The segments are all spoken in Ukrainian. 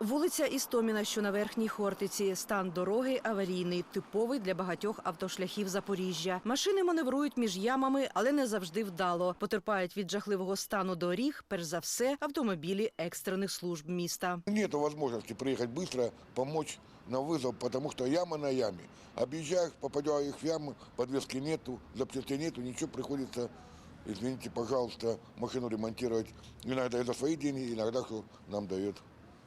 Вулиця Істоміна, що на верхній Хортиці. Стан дороги аварійний, типовий для багатьох автошляхів Запоріжжя. Машини маневрують між ямами, але не завжди вдало. Потерпають від жахливого стану доріг, перш за все, автомобілі екстрених служб міста. Нет возможности приехать быстро, помочь на вызов, потому что яма на яме. Объезжаю, попадаю их в яму, подвески нету, запчастей нету, ничего приходится, извините, пожалуйста, машину ремонтировать. Иногда и за свои деньги, иногда что нам дает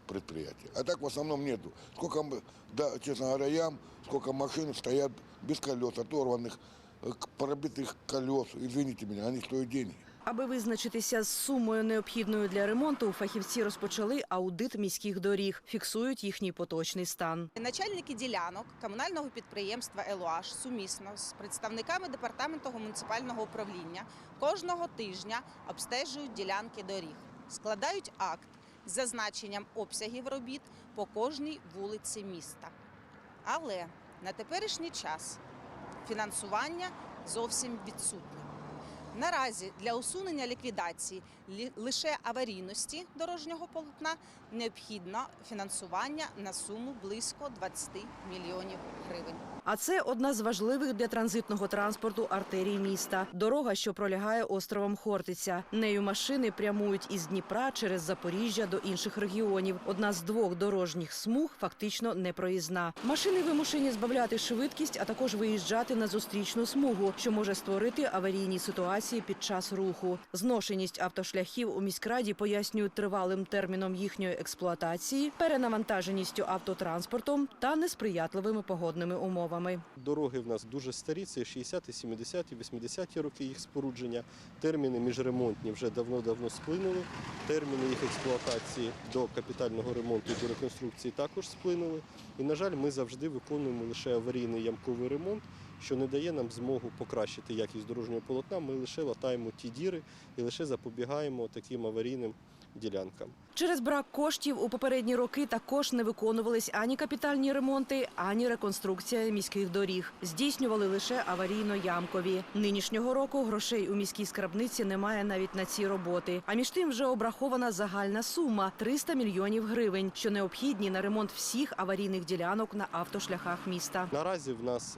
предприятие. А так в основном нету. Сколько, м- да, честно говоря, ям, сколько машин стоят без колес, оторванных, э, к- пробитых колес. Извините меня, они стоят деньги. Аби визначитися з сумою необхідною для ремонту, фахівці розпочали аудит міських доріг, фіксують їхній поточний стан. Начальники ділянок комунального підприємства «Елуаш» сумісно з представниками департаменту муніципального управління кожного тижня обстежують ділянки доріг, складають акт зазначенням обсягів робіт по кожній вулиці міста. Але на теперішній час фінансування зовсім відсутнє. Наразі для усунення ліквідації лише аварійності дорожнього полотна необхідно фінансування на суму близько 20 мільйонів гривень. А це одна з важливих для транзитного транспорту артерій міста. Дорога, що пролягає островом Хортиця. Нею машини прямують із Дніпра через Запоріжжя до інших регіонів. Одна з двох дорожніх смуг фактично непроїзна. Машини вимушені збавляти швидкість, а також виїжджати на зустрічну смугу, що може створити аварійні ситуації під час руху. Зношеність автошляхів у міськраді пояснюють тривалим терміном їхньої експлуатації, перенавантаженістю автотранспортом та несприятливими погодними умовами. Дороги в нас дуже старі, це 60-ті, 70-ті, 80-ті роки їх спорудження. Терміни міжремонтні вже давно-давно сплинули. Терміни їх експлуатації до капітального ремонту і до реконструкції також сплинули. І, на жаль, ми завжди виконуємо лише аварійний ямковий ремонт, що не дає нам змогу покращити якість дорожнього полотна. Ми лише латаємо ті діри і лише запобігаємо таким аварійним ділянкам. Через брак коштів у попередні роки також не виконувались ані капітальні ремонти, ані реконструкція міських доріг. Здійснювали лише аварійно-ямкові. Нинішнього року грошей у міській скарбниці немає навіть на ці роботи. А між тим вже обрахована загальна сума 300 мільйонів гривень, що необхідні на ремонт всіх аварійних ділянок на автошляхах міста. Наразі в нас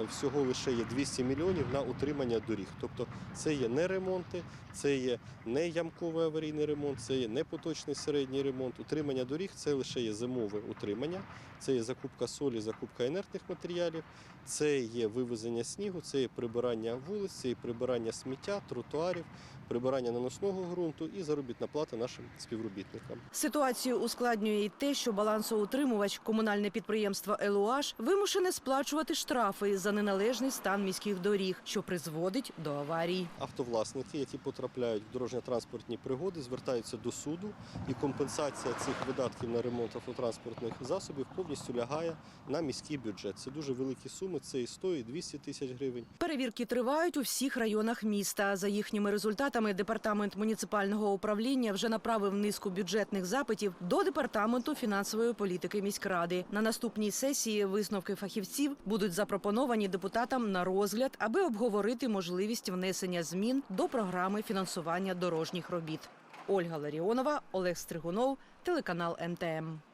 всього лише є 200 мільйонів на утримання доріг. Тобто це є не ремонти, це є не ямковий аварійний ремонт, це є не поточний середній ремонт. Утримання доріг це лише є зимове утримання, це є закупка солі, закупка інертних матеріалів, це є вивезення снігу, це є прибирання вулиць, це є прибирання сміття, тротуарів, прибирання наносного ґрунту і заробітна плата нашим співробітникам. Ситуацію ускладнює й те, що балансоутримувач комунальне підприємство «Елуаш» вимушене сплачувати штрафи за неналежний стан міських доріг, що призводить до аварій. Автовласники, які потрапляють в дорожньо-транспортні пригоди, звертаються до суду, і компенсація цих видатків на ремонт автотранспортних засобів повністю лягає на міський бюджет. Це дуже великі суми, це і 100, і 200 тисяч гривень. Перевірки тривають у всіх районах міста. За їхніми результатами департамент муніципального управління вже направив низку бюджетних запитів до департаменту фінансової політики міськради. На наступній сесії висновки фахівців будуть запропоновані депутатам на розгляд, аби обговорити можливість внесення змін до програми фінансування дорожніх робіт. Ольга Ларіонова, Олег Стригунов, телеканал МТМ.